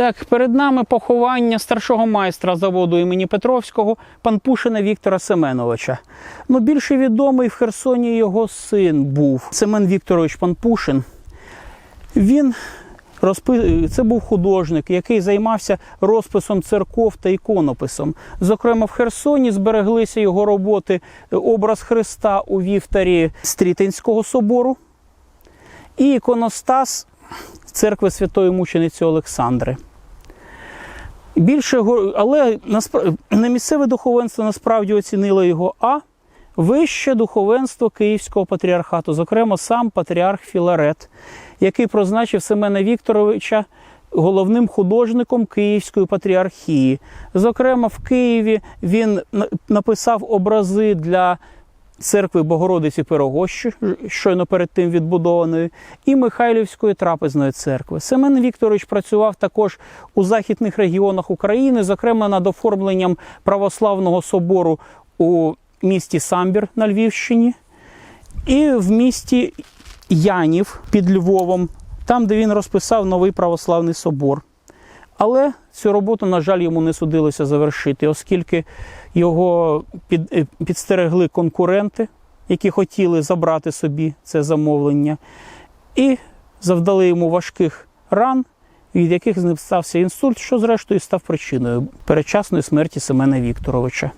Так, перед нами поховання старшого майстра заводу імені Петровського Панпушина Віктора Семеновича. Ну, більше відомий в Херсоні його син був Семен Вікторович Панпушин. Він розпи... це був художник, який займався розписом церков та іконописом. Зокрема, в Херсоні збереглися його роботи образ Христа у вівтарі Стрітинського собору і іконостас церкви Святої Мучениці Олександри. Більше, але не місцеве духовенство насправді оцінило його, а вище духовенство Київського патріархату, зокрема сам патріарх Філарет, який прозначив Семена Вікторовича головним художником Київської патріархії. Зокрема, в Києві він написав образи для церкви Богородиці Пирогощі, щойно перед тим відбудованої, і Михайлівської трапезної церкви. Семен Вікторович працював також у західних регіонах України, зокрема над оформленням православного собору у місті Самбір на Львівщині і в місті Янів під Львовом, там, де він розписав новий православний собор. Але цю роботу, на жаль, йому не судилося завершити, оскільки його під, е, підстерегли конкуренти, які хотіли забрати собі це замовлення, і завдали йому важких ран, від яких з ним стався інсульт, що зрештою став причиною передчасної смерті Семена Вікторовича.